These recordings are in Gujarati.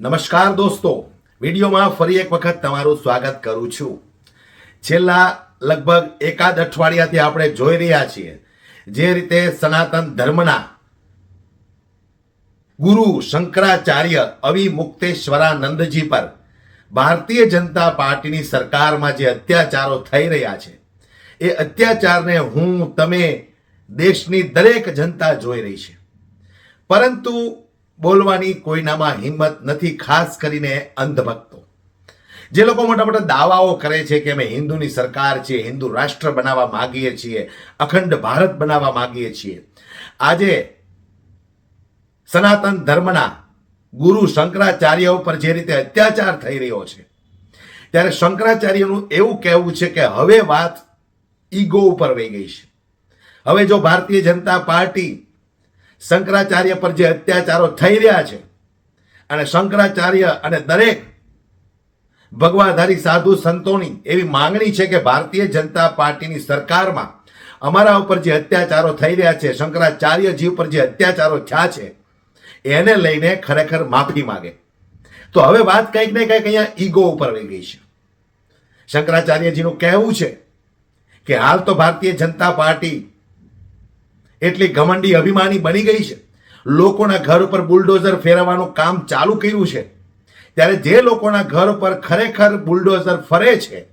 નમસ્કાર દોસ્તો. વિડીયોમાં ફરી એક વખત તમારું સ્વાગત કરું છું. છેલ્લા લગભગ એકાદ અઠવાડિયાથી આપણે જોઈ રહ્યા છીએ જે રીતે સનાતન ધર્મના ગુરુ શંકરાચાર્ય અવિમુક્તેશ્વરાનંદજી પર ભારતીય જનતા પાર્ટીની સરકારમાં જે અત્યાચારો થઈ રહ્યા છે, એ અત્યાચારને હું, તમે, દેશની દરેક જનતા જોઈ રહી છે. પરંતુ બોલવાની કોઈનામાં હિંમત નથી, ખાસ કરીને અંધભક્તો. જે લોકો મોટા મોટા દાવાઓ કરે છે કે અમે હિન્દુની સરકાર છીએ, હિન્દુ રાષ્ટ્ર બનાવવા માગીએ છીએ, અખંડ ભારત બનાવવા માગીએ છીએ. આજે સનાતન ધર્મના ગુરુ શંકરાચાર્ય ઉપર જે રીતે અત્યાચાર થઈ રહ્યો છે, ત્યારે શંકરાચાર્યનું એવું કહેવું છે કે હવે વાત ઈગો ઉપર વહી ગઈ છે. હવે જો ભારતીય જનતા પાર્ટી શંકરાચાર્ય પર જે અત્યાચારો થઈ રહ્યા છે અને શંકરાચાર્ય અને દરેક ભગવાધારી સાધુ સંતોની એવી માંગણી છે કે ભારતીય જનતા પાર્ટીની સરકારમાં અમારા ઉપર જે અત્યાચારો થઈ રહ્યા છે શંકરાચાર્યજી ઉપર જે અત્યાચારો થયા છે, એને લઈને ખરેખર માફી માગે. તો હવે વાત કંઈક ને કંઈક અહીંયા ઈગો ઉપર વહી ગઈ છે. શંકરાચાર્યજીનું કહેવું છે કે હાલ તો ભારતીય જનતા પાર્ટી એટલી ઘમંડી અભિમાની બની ગઈ છે લોકોના ઘર ઉપર બુલડોઝર ફેરવવાનું કામ ચાલુ કર્યું છે ત્યારે જે લોકોના ઘર ઉપર ખરેખર બુલડોઝર ફરે છે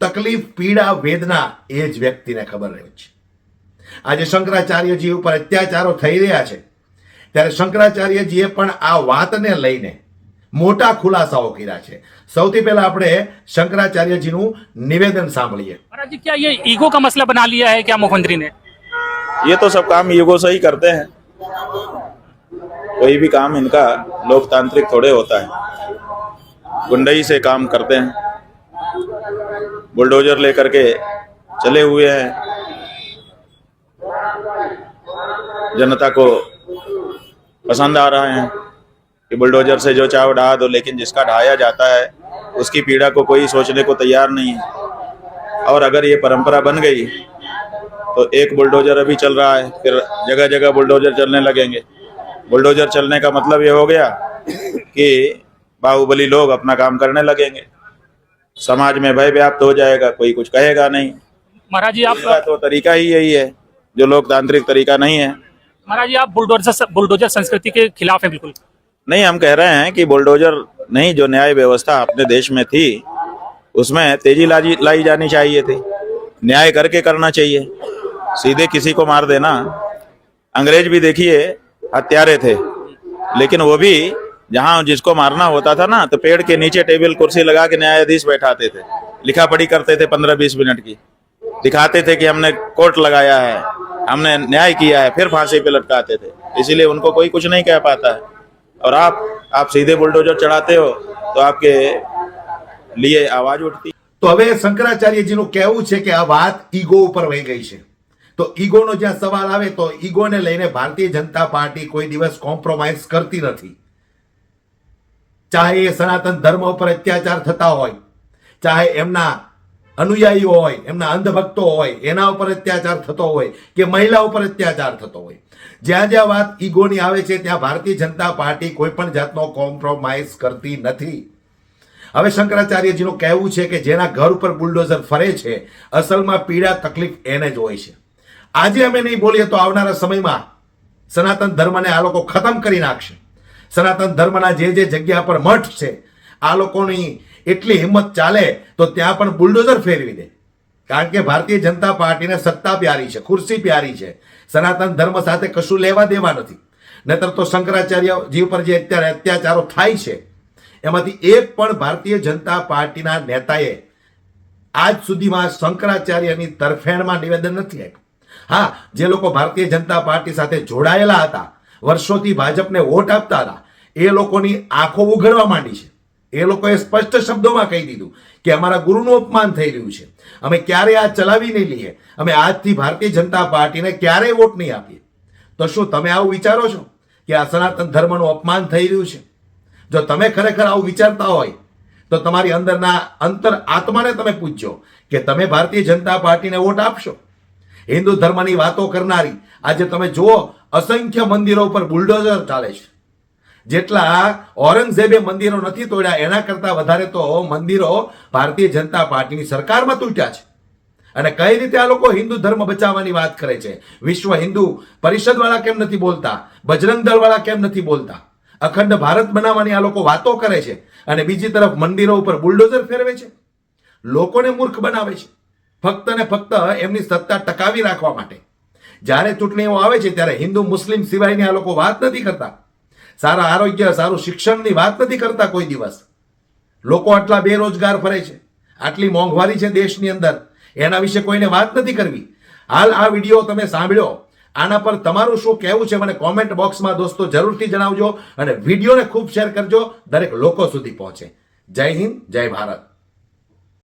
તકલીફ પીડા વેદના એ જ વ્યક્તિને ખબર રહે છે આજે શંકરાચાર્યજી ઉપર અત્યાચારો થઈ રહ્યા છે ત્યારે શંકરાચાર્યજીએ પણ આ વાતને લઈને મોટા ખુલાસાઓ કર્યા છે સૌથી પહેલા આપણે શંકરાચાર્યજીનું નિવેદન સાંભળીએ महाराज जी क्या ये ईगो का मसला बना लिया है क्या मुख्यमंत्री ने ये तो सब काम ईगो से ही करते हैं। कोई भी काम इनका लोकतांत्रिक थोड़े होता है। गुंडई से काम करते हैं। बुलडोजर लेकर के चले हुए हैं। जनता को पसंद आ रहा है कि बुलडोजर से जो चाहो ढहा दो, लेकिन जिसका ढाया जाता है, उसकी पीड़ा को कोई सोचने को तैयार नहीं है। और अगर ये परंपरा बन गई तो एक बुलडोजर अभी चल रहा है फिर जगह जगह बुलडोजर चलने लगेंगे। बुलडोजर चलने का मतलब ये हो गया कि बाहुबली लोग अपना काम करने लगेंगे। समाज में भय व्याप्त हो जाएगा कोई कुछ कहेगा नहीं। महाराज जी इसका आप तो तरीका ही यही है जो लोकतांत्रिक तरीका नहीं है। महाराज जी आप बुलडोजर बुलडोजर संस्कृति के खिलाफ है बिल्कुल। नहीं हम कह रहे हैं कि बुलडोजर नहीं जो न्याय व्यवस्था अपने देश में थी उसमें तेज़ी लाई जानी चाहिए थी। न्याय करके करना चाहिए। सीधे किसी को मार देना अंग्रेज भी देखिए हत्यारे थे लेकिन वो भी जहां जिसको मारना होता था ना तो पेड़ के नीचे टेबल कुर्सी लगा के न्यायाधीश बैठाते थे लिखा पढ़ी करते थे पंद्रह बीस मिनट की दिखाते थे कि हमने कोर्ट लगाया है हमने न्याय किया है फिर फांसी पे लटकाते थे इसीलिए उनको कोई कुछ नहीं कह पाता है और आप आप सीधे बुलडोजर चढ़ाते हो तो आपके लिए आवाज उठती તો હવે શંકરાચાર્યજીનું કહેવું છે કે આ વાત ઈગો ઉપર વહી ગઈ છે તો ઈગોનો જ્યાં સવાલ આવે તો ઈગોને લઈને ભારતીય જનતા પાર્ટી કોઈ દિવસ કોમ્પ્રોમાઇઝ કરતી નથી. ચાહે એ સનાતન ધર્મ ઉપર અત્યાચાર થતા હોય, ચાહે એમના અનુયાયીઓ હોય, એમના અંધભક્તો હોય, એના ઉપર અત્યાચાર થતો હોય, કે મહિલા ઉપર અત્યાચાર થતો હોય. જ્યાં જ્યાં વાત ઈગોની આવે છે, ત્યાં ભારતીય જનતા પાર્ટી કોઈ પણ જાતનો કોમ્પ્રોમાઇઝ કરતી નથી. હવે શંકરાચાર્યજીનું કહેવું છે કે જેના ઘર ઉપર બુલડોઝર ફરે છે, અસલમાં પીડા તકલીફ એને જ હોય છે. આજે અમે નહીં બોલીએ તો આવનારા સમયમાં સનાતન ધર્મને આ લોકો ખતમ કરી નાખશે. સનાતન ધર્મના જે જે જગ્યા પર મઠ છે, આ લોકોની એટલી હિંમત ચાલે તો ત્યાં પણ બુલડોઝર ફેરવી દે. કારણ કે ભારતીય જનતા પાર્ટીને સત્તા પ્યારી છે, ખુરશી પ્યારી છે. સનાતન ધર્મ સાથે કશું લેવા દેવા નથી. નહીતર તો શંકરાચાર્યજી ઉપર જે અત્યારે અત્યાચારો થાય છે, એમાંથી એક પણ ભારતીય જનતા પાર્ટીના નેતાએ આજ સુધીમાં શંકરાચાર્યની તરફેણમાં નિવેદન નથી આપ્યું. હા, જે લોકો ભારતીય જનતા પાર્ટી સાથે જોડાયેલા હતા, વર્ષોથી ભાજપને વોટ આપતા હતા, એ લોકોની આંખો ઉઘડવા માંડી છે. એ લોકોએ સ્પષ્ટ શબ્દોમાં કહી દીધું કે અમારા ગુરુનું અપમાન થઈ રહ્યું છે. અમે ક્યારે આ ચલાવી નહીં લઈએ? અમે આજથી ભારતીય જનતા પાર્ટીને ક્યારેય વોટ નહીં આપીએ. તો શું તમે આવું વિચારો છો કે આ સનાતન ધર્મનું અપમાન થઈ રહ્યું છે? જો તમે ખરેખર આવું વિચારતા હોય, તો તમારી અંદરના અંતર આત્માને તમે પૂછજો કે તમે ભારતીય જનતા પાર્ટીને વોટ આપશો. હિન્દુ ધર્મની વાતો કરનારી. આજે તમે જુઓ, અસંખ્ય મંદિરો ઉપર બુલડોઝર ચાલે છે. જેટલા ઔરંગઝેબે મંદિરો નથી તોડ્યા, એના કરતા વધારે તો મંદિરો ભારતીય જનતા પાર્ટીની સરકારમાં તૂટ્યા છે. અને કઈ રીતે આ લોકો હિન્દુ ધર્મ બચાવવાની વાત કરે છે? વિશ્વ હિન્દુ પરિષદ વાળા કેમ નથી બોલતા? બજરંગ દળ વાળા કેમ નથી બોલતા? અખંડ ભારત બનાવવાની આ લોકો વાતો કરે છે અને બીજી તરફ મંદિરો ઉપર બુલડોઝર ફેરવે છે. લોકોને મૂર્ખ બનાવે છે. ફક્ત ને ફક્ત એમની સત્તા ટકાવી રાખવા માટે. જ્યારે ચૂંટણીઓ આવે છે ત્યારે હિન્દુ, મુસ્લિમ સિવાયની આ લોકો વાત નથી કરતા. સારા આરોગ્ય, સારું શિક્ષણની વાત નથી કરતા કોઈ દિવસ. લોકો આટલા બેરોજગાર ફરે છે. આટલી મોંઘવારી છે દેશની અંદર. એના વિશે કોઈને વાત નથી કરવી. હાલ આ વીડિયો તમે સાંભળ્યો. આના પર તમારું શું કહેવું છે મને કોમેન્ટ બોક્સમાં દોસ્તો જરૂરથી જણાવજો અને વિડીયોને ખૂબ શેર કરજો. દરેક લોકો સુધી પહોંચે. જય હિન્દ, જય ભારત.